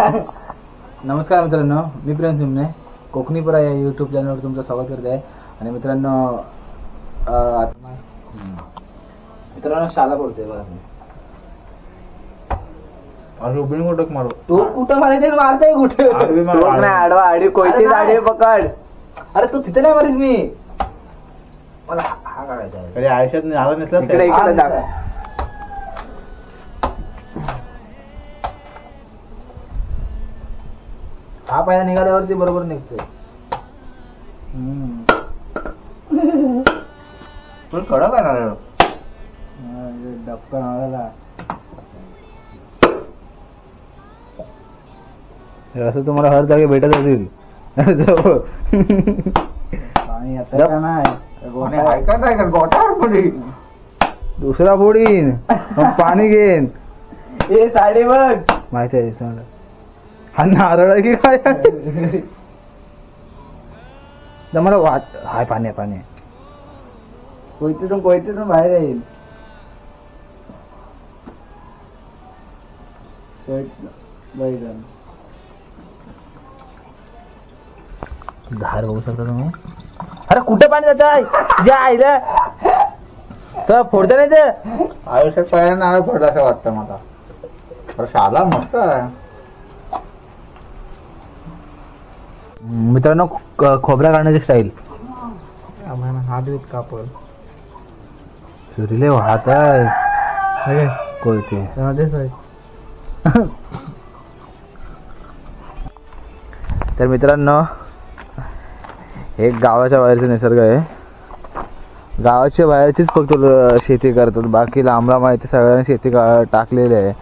नमस्कार मित्रांनो मी प्रियांश निमणे. कोकणीपुरा या यूट्यूब चॅनलवर तुमचं स्वागत करत आहे आणि मित्रांनो अं, आता हम्म. मित्रांनो शाला पडतोय बघा तुम्ही. अरे मारू? तू कुठं मारायचं मारताय कुठे? आडवी मार, तू आडवी. नाही, आडवा आडवी. कोयती आडवी पकड. अरे तू तिथे नाही मारीत मी. मला हा- हा काढायचा आहे. कधी आयुष्यात आला नसला इकडे इकडे दाखव. हा पहिला निघाल्यावरती बरोबर निघतोय. पण कडक आहे ना. डबका असं तुम्हाला हर जागी भेटत असेल आणि आता काय नाही. दुसरा फोडीन. मग पाणी घेईन. ए साडी बघ. माहिती आहे तुम्हाला हा नारळ आहे की काय? तर मला वाट हाय पाणी आहे, पाणी आहे. कोयतीतून कोयतीतून बाहेर येईल. बैगन धार बघू शकता तुम्ही? अरे कुठे पाणी जात आहे? जे आईला तर फोडतं नाही ते? आयुष्यात पहिल्यांदा नारळ फोडला असं वाटतं मला. शाला मस्त आहे. मित्रांनो खोबऱ्या काढण्याची स्टाईल हात दूध कापड. सुरीले वाहत आहे. कोयते. तर मित्रांनो एक गावाच्या बाहेरचा निसर्ग आहे. गावाच्या बाहेरचीच फक्त शेती करतात. बाकी लांब लांब आहे ते सगळ्यांनी शेती टाकलेली आहे.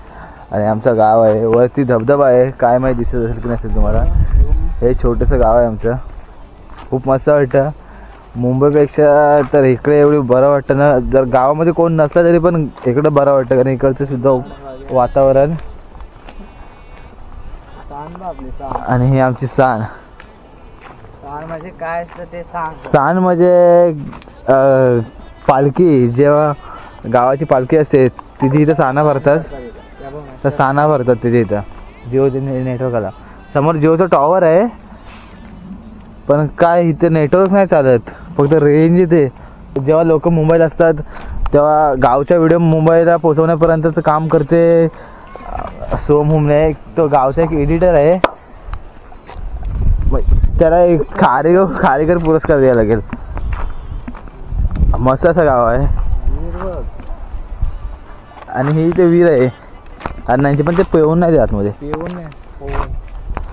आणि आमचं गाव आहे. वरती धबधबा आहे. काय माहिती दिसत असेल की नसेल तुम्हाला. हे छोटंसं गाव आहे आमचं. खूप मस्त वाटतं. मुंबईपेक्षा तर इकडे एवढी बरं वाटतं ना. जर गावामध्ये कोण नसला तरी पण इकडं बरं वाटतं. कारण इकडचं सुद्धा वातावरण. आणि ही आमची सांग म्हणजे काय असतं ते म्हणजे पालखी. जेव्हा गावाची पालखी असते तिथे इथं साना भरतात. तर साना भरतात तिथे इथं. जिओ नेटवर्क आला. समोर जिओचं टॉवर आहे. पण काय इथे नेटवर्क नाही चालत. फक्त रेंज येते. जेव्हा लोक मुंबईत असतात तेव्हा गावच्या व्हिडिओ मुंबईला पोहोचवण्यापर्यंतचं काम करते. सोम हुमने एक तो गावचा एक एडिटर आहे. त्याला एक खारेगाव खारेकर पुरस्कार द्यायला लागेल. मस्त असं गाव आहे. आणि ही ते वीर आहे. आणि नाही पण ते पेऊन नाही ते आतमध्ये पिऊन नाही. हो.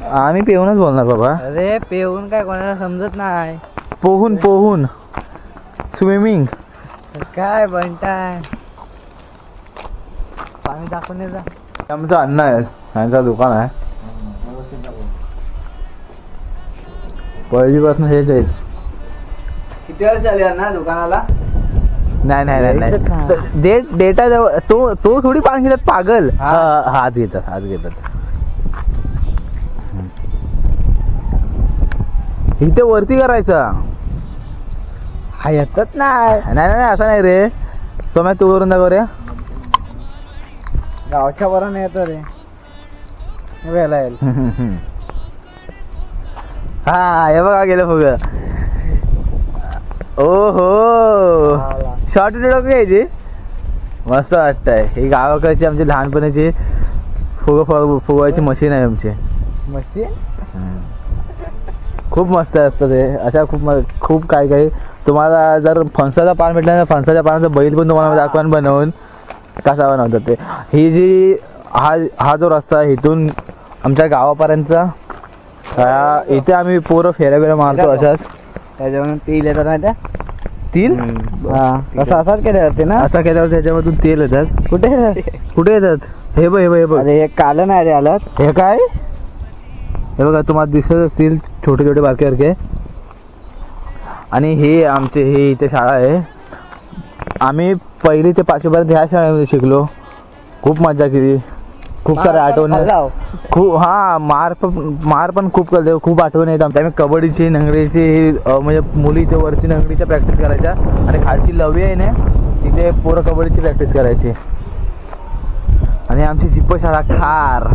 आम्ही पेऊनच बोलणार बाबा. अरे पिऊन काय कोणाला समजत नाही. पोहून पोहून. स्विमिंग काय बनताय? पाणी ये जा. आमचं अण्णा आहे. यांचं दुकान आहे. पहिलीपासून हेच आहे. किती वेळ चालू ना दुकानाला? नाही नाही नाही? नाही. डेट जवळ तो तो थोडी पाणी घेतात पागल. हा, हात घेतात हात घेतात. इथे वरती करायचा. हा येतच नाही. नाही नाही नाही, असं नाही रे. सोम्या तू वरून दाखव रे. गावच्या वरून येत रे. वेळेला येईल. हा हे बघा गेलं फुग. ओ हो शॉर्ट व्हिडिओ घ्यायची? मस्त वाटतंय. ही गावाकडची आमची लहानपणीची फुग फुगवायची मशीन आहे आमची. मशीन? खूप मस्त असतं ते. अशा खूप खूप काही काही. तुम्हाला जर फणसाचा पान भेटला ना फणसाच्या पानाचा बैल पण तुम्हाला दाखवून बनवून. कसा बनवतात ते. ही जी हा हा जो रस्ता आहे इथून आमच्या गावापर्यंतचा इथे आम्ही पोरं फेऱ्या बिऱ्या मारतो अशाच. त्याच्यावरून तेल येतात ना त्या हा. तसं असाच केले जाते ना? असा केल्यावर त्याच्यामधून तेल येतात. कुठे कुठे येतात? हे बघ हे बघ हे बघ. हे काल नाही रे आलं. हे काय? हे बघा तुम्हाला दिसत असतील छोटे छोटे बारके बारके. आणि हे आमचे हे इथे शाळा आहे. आम्ही पहिली ते पाचवीपर्यंत ह्या शाळेमध्ये शिकलो. खूप मजा केली. खूप साऱ्या आठवणी खूप हा मार पण मार पण खूप करते खूप आठवण येत आमच्या. आम्ही कबड्डीची नंगडीची म्हणजे मुली इथे वरती नंगडीच्या प्रॅक्टिस करायच्या. आणि खालची लवी आहे ना तिथे पोरं कबड्डीची प्रॅक्टिस करायची. आणि आमची जिप्प शाळा खार.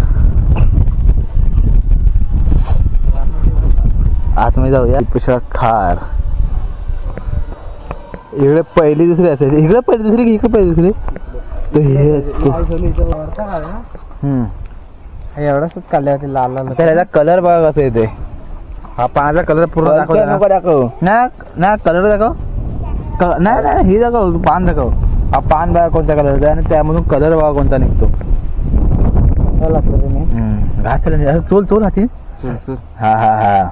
आतमध्ये जाऊया. पुष्कळ खार इकडे पहिली दुसरी असायची. इकडे पहिली दुसरी की इकडे पहिली दुसरी? तो हे. एवढाच काढल्या होते लाल लाल. तर याचा कलर बघा कसा येते हा पाण्याचा कलर पूर्ण दाखवतो ना. दाखव. ना ना कलर दाखव. नाही नाही ही दाखव पान दाखव. हा पान बघा कोणत्या कलरचा आणि त्यामधून कलर बघा कोणता निघतो. घास चोल चोल हाती. हा हा हा.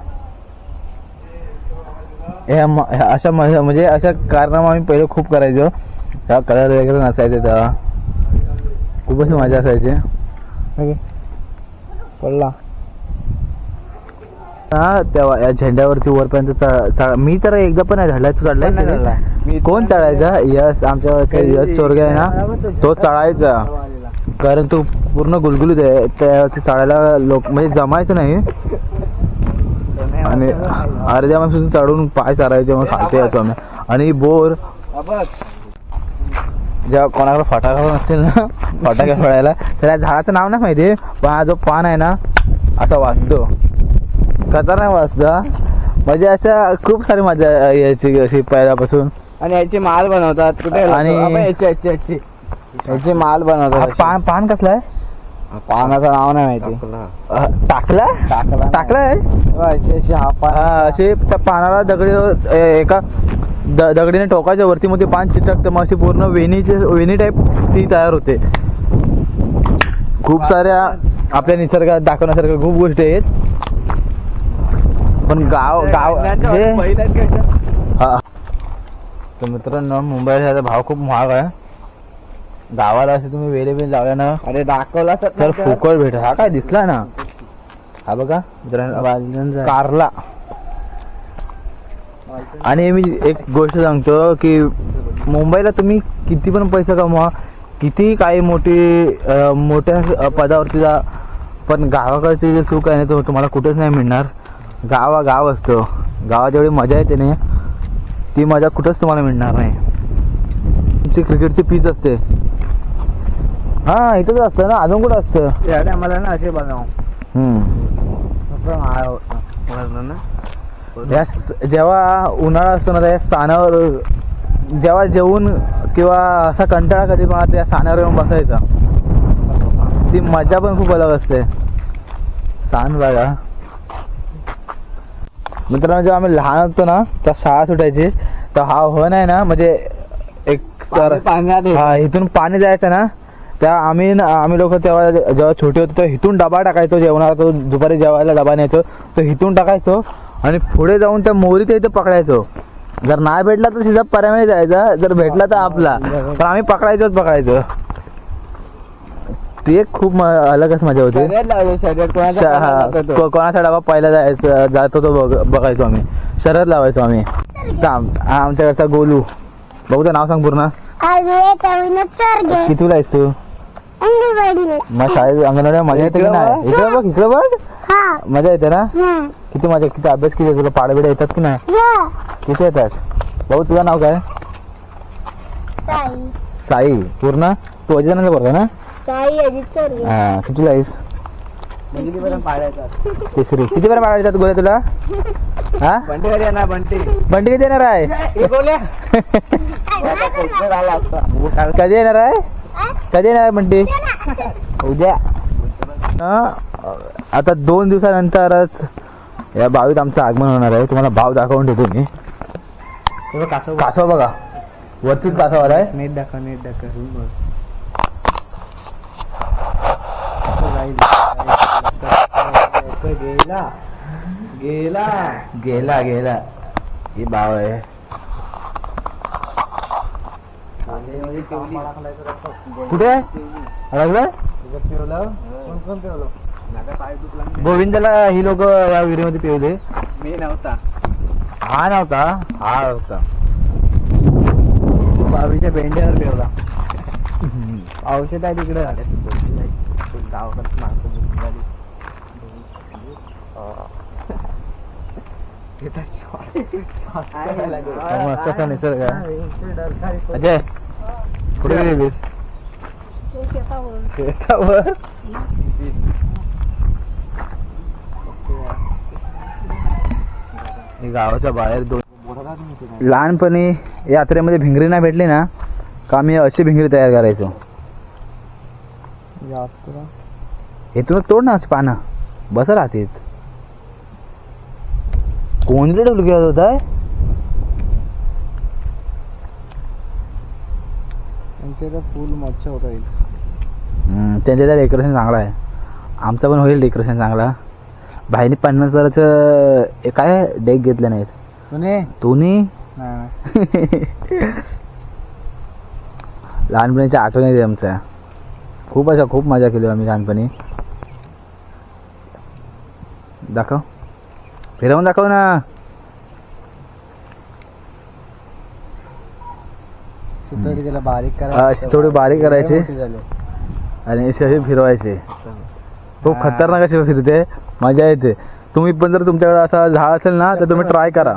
अशा म्हणजे अशा कारनामा आम्ही पहिले खूप करायचो. तेव्हा कलर वगैरे नसायचे तेव्हा. खूपच मजा असायची. पडला. हा तेव्हा या झेंड्यावरती वरपर्यंत मी तर एकदा पण चढलाय तू चढलाय. कोण चढायचा? यश आमच्या यश चोरगे आहे ना? तो चढायचा. कारण तो पूर्ण गुलगुलीत आहे. त्यावरती चढायला लोक म्हणजे जमायचं नाही. आणि अर्ध्या पासून चढून पाय चालायचे मग खालते येतो आम्ही. आणि बोर जेव्हा कोणाकडे फटाका नसतील ना फटाके फोडायला त्याला झाडाचं नाव नाही माहिती पण हा जो पान आहे ना असा वाजतो. खतरनाक वाजता. म्हणजे अशा खूप सारी मजा यायची अशी पहिल्यापासून. आणि याची माल बनवतात कुठे आणि- याची याची याची. याची माल बनवतात पान पान कसला आहे? पानाचं नाव नाही माहिती. टाकला. टाकला. टाकलाय अशी असे त्या पानाला दगडी एका दगडीने टोकाच्या वरती मध्ये पान चिटकतं. मग अशी पूर्ण वेणीचे वेणी टाईप ती तयार होते. खूप साऱ्या आपल्या निसर्गात दाखवण्यासारख्या खूप गोष्टी आहेत. पण गाव गाव हे तर मित्रांनो मुंबईला भाव खूप महाग आहे. गावाला असे तुम्ही वेळे वेळ लावल्या ना अरे दाखवला तर फुकट भेट हा काय दिसला ना? हा बघा कारला. आणि मी एक गोष्ट सांगतो की मुंबईला तुम्ही किती पण पैसा कमवा किती काही मोठी मोठ्या पदावरती जा. पण गावाकडचे जे सुख आहे ना तो तुम्हाला कुठेच नाही मिळणार. गावा गाव असतो. गावात जेवढी मजा येते ना ती मजा कुठंच तुम्हाला मिळणार नाही. तुमची क्रिकेटची पीच असते. हा इथंच असतं ना अजून कुठं असतं? या टायमाला ना असे बनव. हम्म. ना? या स- जेव्हा उन्हाळा असतो ना त्या सानावर जेव्हा जेवून किंवा असा कंटाळा कधी पण त्या साण्यावर येऊन बसायचा. ती मजा पण खूप अलग असते. सान बघा. मित्रांनो जेव्हा आम्ही लहान होतो ना तर शाळा सुटायची. तर हा हो नाही ना म्हणजे एक सर पाण्यात हा इथून पाणी जायचं ना त्या आम्ही न- आम्ही लोक तेव्हा जेव्हा छोटे होतो तर इथून डबा टाकायचो जेवणाला तो दुपारी जेवायला डबा न्यायचो तर इथून टाकायचो आणि पुढे जाऊन त्या मोरीच्या इथे पकडायचो. जर नाही भेटला तर सीधा परामध्ये जायचा जर भेटला तर आपला. पण आम्ही पकडायचोच पकडायचो. ती एक खूप म- अलगच मजा होती. कोणाचा तो. डबा पहिला जायचं जातो तो बघ- बघायचो आम्ही. शरद लावायचो आम्ही. तर आम- आमच्याकडचा गोलू. बघू तर नाव सांग पूर्ण. कितीला आहेस तू? अंगणवाडी. मग शाळेत अंगणवाडी मजा येते की इकडं नाही? बघ. इकडे बघ इकडे बघ. हा. मजा येते ना? हा. किती मजा किती अभ्यास किती तुला? पाडबिडे येतात की नाही? हा. किती येतात? भाऊ तुझं नाव काय? साई. साई. पूर्ण? तू अजय बरोबर ना? साई अजित हा. कितीला आहेस? किती पर्यंत पाडायचा? तिसरी. किती बरं पाडायच्यात गोळ्या तुला? हा? बंटी कधी येणार बंटी. बंटी किती येणार आहे? कधी येणार आहे? कधी येणार आहे बंटी? उद्या. ना, आता दोन दिवसानंतरच या बावीत आमचं आगमन होणार आहे. तुम्हाला भाव दाखवून ठेवतो मी. कासव कासव बघा. वरतीच कासव आलाय नीट दाखव नीट दाखव. गेला. गेला. गेला गेला. ही भाव आहे. कुठे? अडकलं गोविंदाला ही लोक या विहिरीमध्ये पिवले मी नव्हता. हा नव्हता? हा होता. बावीच्या पेंड्यावर ठेवला औषध आहे तिकडे. माणसं. मस्त असा निसर्ग. अजय. कुठे गेलेलीस शेतावर? गावाच्या बाहेर दोन लहानपणी यात्रेमध्ये भिंगरी नाही भेटली ना का आम्ही अशी भिंगरी तयार करायचो? इथून तोड ना पानं. बस राहते कोणते ढोलकी होत आहे फुल मच्छा होता येईल त्यांच्या त्या डेकोरेशन चांगला आहे. आमचं पण होईल डेकोरेशन चांगला. भाईने पन्नास हजाराचं हे काय डेक घेतले नाहीत? नाही लहानपणीच्या आठवणी आहेत आमच्या. खूप अशा खूप मजा केली आम्ही लहानपणी. दाखव. फिरवून दाखव ना. त्याला बारीक हा, थोडी बारीक करायची. आणि असे फिरवायचे. खूप हा. खतरनाक असे फिरते मजा येते. तुम्ही पण जर तुमच्याकडे असा झाड असेल ना तर तुम्ही ट्राय करा.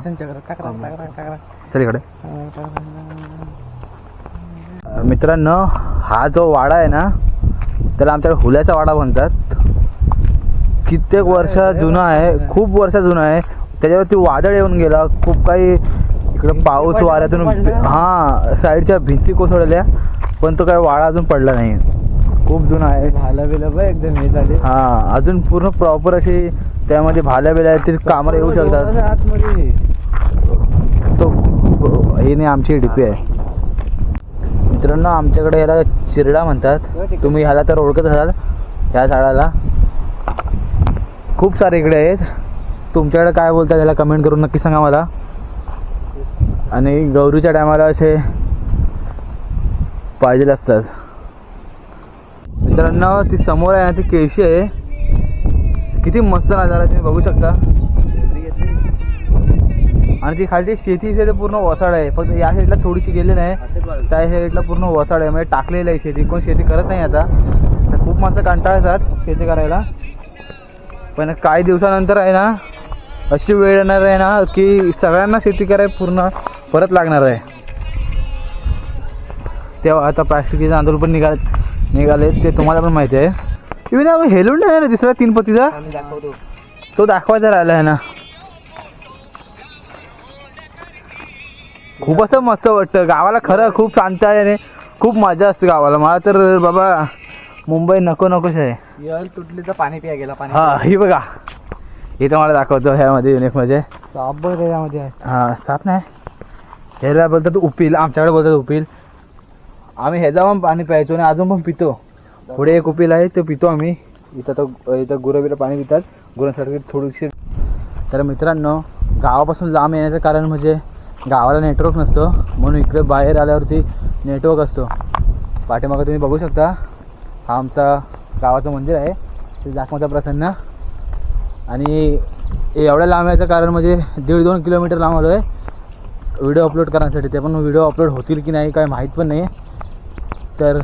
चल इकडे. मित्रांनो हा जो वाडा आहे ना त्याला आमच्याकडे हुल्याचा वाडा म्हणतात. कित्येक वर्ष जुना आहे खूप वर्ष जुना आहे. त्याच्यावरती वादळ येऊन गेला खूप काही इकडे पाऊस वाऱ्यातून हा साईडच्या भिंती कोसळल्या पण तो काही वाडा अजून पडला नाही. खूप जुना आहे. भाला बिला बघ एकदम हे झाले. हा अजून पूर्ण प्रॉपर अशी त्यामध्ये भाल्या बिल्या आहेत ते कामाला येऊ शकतात. आतमध्ये. तो ही नाही आमची डीपी आहे. मित्रांनो आमच्याकडे याला चिरडा म्हणतात. तुम्ही ह्याला तर ओळखत असाल ह्या झाडाला. खूप सारे इकडे आहेत. तुमच्याकडे काय बोलतात याला कमेंट करून नक्की सांगा मला. आणि गौरीच्या टायमाला असे पाहिजे असतात. मित्रांनो ती समोर आहे ना ती केळशी आहे. किती मस्त नजारा तुम्ही बघू शकता. आणि ती खाली शेती इथे ते पूर्ण वसाड आहे. फक्त या साईडला थोडीशी गेली नाही त्या साईडला पूर्ण वसाड आहे. म्हणजे टाकलेलं आहे शेती. कोण शेती करत नाही आता. तर खूप मस्त कंटाळ येतात शेती करायला. पण काही दिवसानंतर आहे ना अशी वेळ येणार आहे ना की सगळ्यांना शेती करायला पूर्ण परत लागणार आहे. तेव्हा आता प्लास्टिकचे तांदूळ पण निघाल निघाले ते तुम्हाला पण माहिती आहे. इव्हन आपण हेलून नाही ना दुसरा तीन पतीचा तो दाखवायचा राहिला आहे ना. खूप असं मस्त वाटतं. गावाला खरं खूप शांत आहे आणि खूप मजा असते गावाला. मला तर बाबा मुंबई नको नकोच आहे. यल तुटली तर पाणी पिया गेला पाणी. हा ही बघा. इथं मला दाखवतो ह्यामध्ये युनिकमध्ये. साप बघ आहे. हा साप नाही. ह्याला बोलतात उपिल आमच्याकडे बोलतात उपिल. आम्ही ह्याचा पण पाणी प्यायचो आणि अजून पण पितो. पुढे एक उपिल आहे तो पितो आम्ही. इथं तो इथं गुरं पाणी पितात गुरांसारखी थोडीशी तर मित्रांनो गावापासून लांब येण्याचं कारण म्हणजे गावाला नेटवर्क नसतं. म्हणून इकडे बाहेर आल्यावरती नेटवर्क असतो. पाठीमागं तुम्ही बघू शकता हा आमचा गावाचं मंदिर आहे. ते जाखमाचा प्रसन्न. आणि एवढ्या लांब यायचं कारण म्हणजे दीड दोन किलोमीटर लांब आलो आहे व्हिडिओ अपलोड करण्यासाठी ते पण व्हिडिओ अपलोड होतील की नाही काय माहीत पण नाही. तर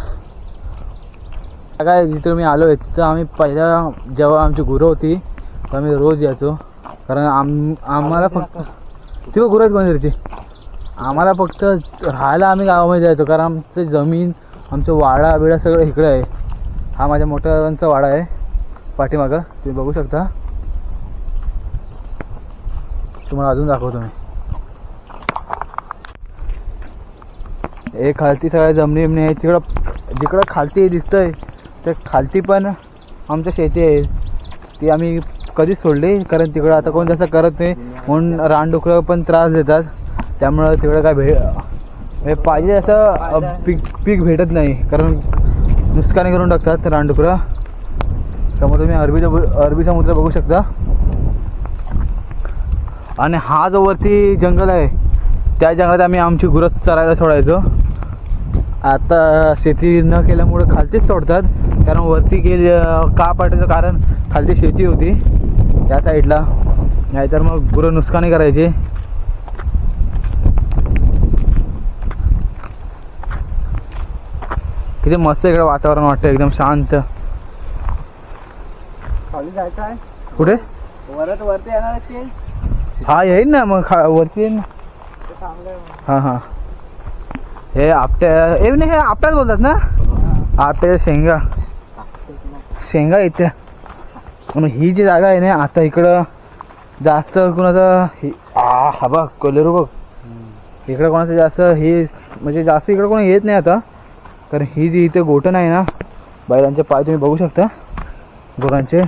काय जिथं मी आलो आहे तिथं आम्ही पहिल्या जेव्हा आमची गुरं होती तर आम्ही रोज यायचो. कारण आम आम्हाला फक्त ती बघ गुरं आहेत कोणतरीची आम्हाला फक्त राहायला आम्ही गावामध्ये जायचो कारण आमचं जमीन आमचं वाडा बिडा सगळं इकडे आहे. हा माझ्या मोठ्यांचा वाडा आहे. पाठीमागं तुम्ही बघू शकता. तुम्हाला अजून दाखवतो मी. हे खालती सगळ्या जमनी बिमणी आहे तिकडं जिकडं खालती दिसतंय ते खालती पण आमच्या शेती आहे. ती आम्ही कधीच सोडली कारण तिकडं आता कोण तसं करत नाही म्हणून रानडुकरं पण त्रास देतात. त्यामुळं तिकडं काय भे पाहिजे असं पीक पीक भेटत नाही. कारण नुकसानी करून टाकतात रानडुकरं समोर तुम्ही अरबीचा अरबी समुद्र बघू शकता. आणि हा जो वरती जंगल आहे त्या जंगलात आम्ही आमची गुरं चरायला सोडायचो. आता शेती न केल्यामुळे खालतीच सोडतात. कारण वरती गेले का पाठायचं कारण खालती शेती होती. त्या साईडला. नाहीतर मग गुरं नुकसानी करायची. किती मस्त इकडे वातावरण वाटतं एकदम शांत. खाली जायचं आहे कुठे? वरत वरती येणार हा येईन ना. मग खा वरती येईन ना. हां हां. हे आपट्या हे नाही हे आपट्याच बोलतात ना? आपट्या शेंगा. शेंगा इथे. म्हणून ही जी जागा आहे ना आता इकडं जास्त कुणाचं आ हा बघ कोलेरू बघ. इकडं कोणाचं जास्त हे म्हणजे जास्त इकडं कोणी येत नाही आता. कारण ही जी इथे गोठण आहे ना बैलांचे पाय तुम्ही बघू शकता. गुरांचे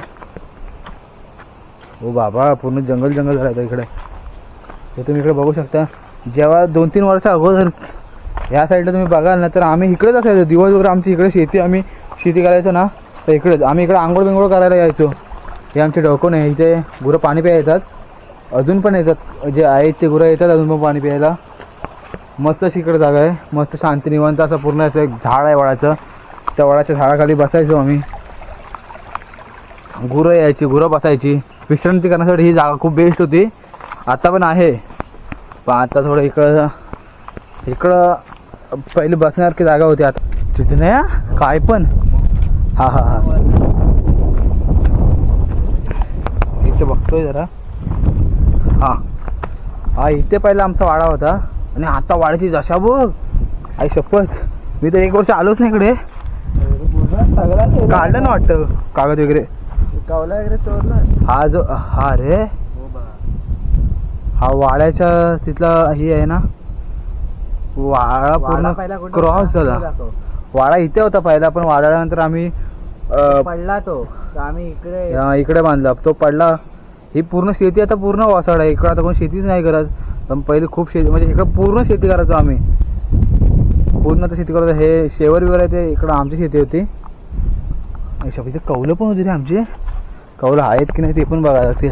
ओ बाबा पूर्ण जंगल जंगल झालं इकडे. हे तुम्ही इकडे बघू शकता. जेव्हा दोन तीन वर्ष अगोदर या साईडला तुम्ही बघाल ना तर आम्ही इकडेच असायचो. दिवसभर आमची इकडे शेती आम्ही शेती करायचो ना तर इकडेच. आम्ही इकडे आंघोळ बिंघोळ करायला यायचो. हे आमचे डोकं आहे इथे गुरं पाणी प्यायला येतात. अजून पण येतात जे आहेत ते गुरं येतात अजून पण पाणी प्यायला. मस्त अशी इकडे जागा आहे. मस्त शांती निवांत असं पूर्ण असं एक झाड आहे वडाचं. त्या वडाच्या झाडाखाली बसायचो आम्ही. गुरं यायची गुरं बसायची. विश्रांती करण्यासाठी ही जागा खूप बेस्ट होती. आता पण आहे. पण आता थोडं इकडं इकडं पहिले बसण्यासारखी जागा होती आता. तिथे नाही हा? काय पण. हा हा हा. इथे बघतोय जरा. हा. हा इथे पहिला आमचा वाडा होता. आणि आता वाड्याची जशा बघ. आई शपथ. मी तर एक वर्ष आलोच नाही इकडे. काढलं ना वाटतं कागद वगैरे. कावला वगैरे चोरला? हा जो हा रे. हा वाड्याच्या तिथला हे आहे ना वाडा पूर्ण क्रॉस झाला. वाडा इथे होता पहिला पण वादळानंतर आम्ही अं, पडला तो. तर आम्ही इकडे इकडे बांधला. तो पडला. ही पूर्ण शेती आता पूर्ण वासाड आहे. इकडे आता कोण शेतीच नाही करत. पण पहिले खूप शेती म्हणजे इकडे पूर्ण शेती करायचो आम्ही. पूर्ण तर शेती करत हे शेवर आहे ते इकडं आमची शेती होती. अच्छा, इथे कौलं पण होती रे आमची. कौलं आहेत की नाही ते पण बघायला लागते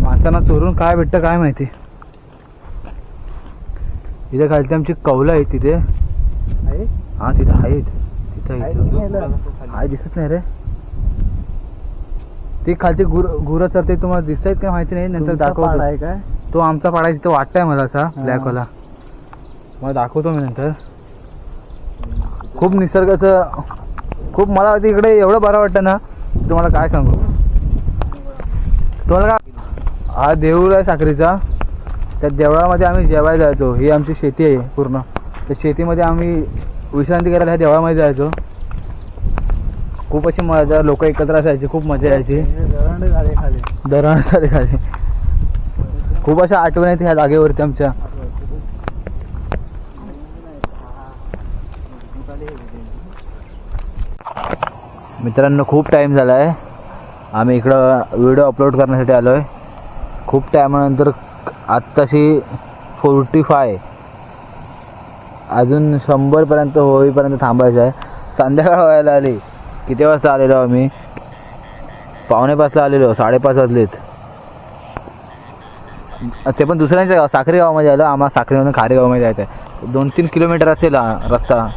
माणसांना चोरून काय भेटतं काय माहिती. इथे खालती आमची कौलं आहेत तिथे. आहे? हा तिथे आहेत. तिथे आहे दिसत नाही रे. ते खालचे गुर गुरं तर ते तुम्हाला दिसत आहेत का माहिती नाही नंतर दाखवतो. आहे काय तो आमचा पाडा तिथं वाटतंय मला असा. ब्लॅक वाला. मला दाखवतो मी नंतर. खूप निसर्गाचं खूप मला तिकडे एवढं बरं वाटतं ना तुम्हाला काय सांगू? तुम्हाला काय? हा देऊळ आहे साखरीचा. त्या देवळामध्ये आम्ही जेवायला जायचो. ही आमची शेती आहे पूर्ण. त्या शेतीमध्ये आम्ही विश्रांती करायला ह्या देवळामध्ये जायचो. खूप अशी मजा लोक एकत्र असायची खूप मजा यायची. दरंड झाले खाली दरण सारे खाली. खूप अशा आठवण आहेत ह्या जागेवरती आमच्या. मित्रांनो खूप टाईम झाला आहे आम्ही इकडं व्हिडिओ अपलोड करण्यासाठी आलो आहे खूप टायमानंतर आत्ताशी फोर्टी फाय. अजून शंभरपर्यंत होईपर्यंत थांबायचं आहे. संध्याकाळ व्हायला आली. किती वाजता आलेलो आम्ही? पावणेपाचला आलेलो साडेपाच वाजलेत. ते पण दुसऱ्यांच्या गाव साखरे गावामध्ये आलो. आम्हाला साखरीमधून खारे गावामध्ये जायचं आहे. दोन तीन किलोमीटर असेल रस्ता.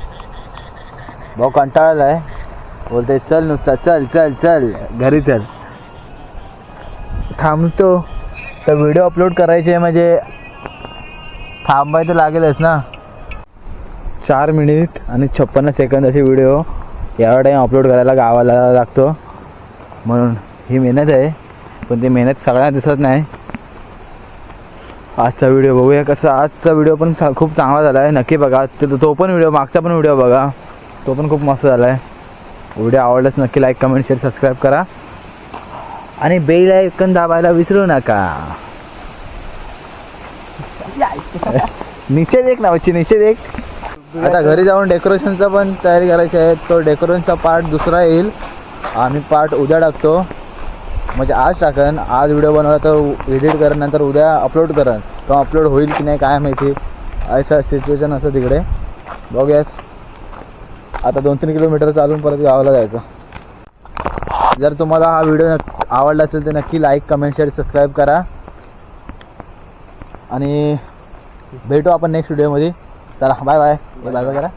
भाऊ कंटाळला आहे. बोलते चल नुसता चल चल चल. घरी चल. थांबतो. तर व्हिडिओ अपलोड करायचे म्हणजे थांबाय तर लागेलच ना. चार मिनिट आणि छप्पन्न सेकंद असे व्हिडिओ एवढा टाईम अपलोड करायला गावाला लागतो. म्हणून ही मेहनत आहे पण ती मेहनत सगळ्यांना दिसत नाही. आजचा व्हिडिओ बघूया कसं आजचा व्हिडिओ पण खूप चांगला झाला आहे नक्की बघा. तो तो पण व्हिडिओ मागचा पण व्हिडिओ बघा. तो पण खूप मस्त झाला आहे व्हिडिओ आवडल्यास नक्की लाईक कमेंट शेअर सबस्क्राईब करा. आणि बेल ऐकन दाबायला विसरू नका. निषेध एक नावाची निषेध एक. आता घरी जाऊन डेकोरेशनचा पण तयारी करायची आहे. तो डेकोरेशनचा पार्ट दुसरा येईल. आम्ही पार्ट उद्या टाकतो. म्हणजे आज टाकन. आज व्हिडिओ बनवला तर एडिट करेन नंतर उद्या अपलोड करेन तो अपलोड होईल की नाही काय माहिती. असं सिच्युएशन असं तिकडे. बघूयास आता दोन तीन किलोमीटर चालून परत गावाला जायचं. जर तुम्हाला हा व्हिडिओ आवडला असेल तर नक्की लाईक कमेंट शेअर सबस्क्राईब करा. आणि भेटू आपण नेक्स्ट व्हिडिओमध्ये चला बाय बाय बाय बाय करा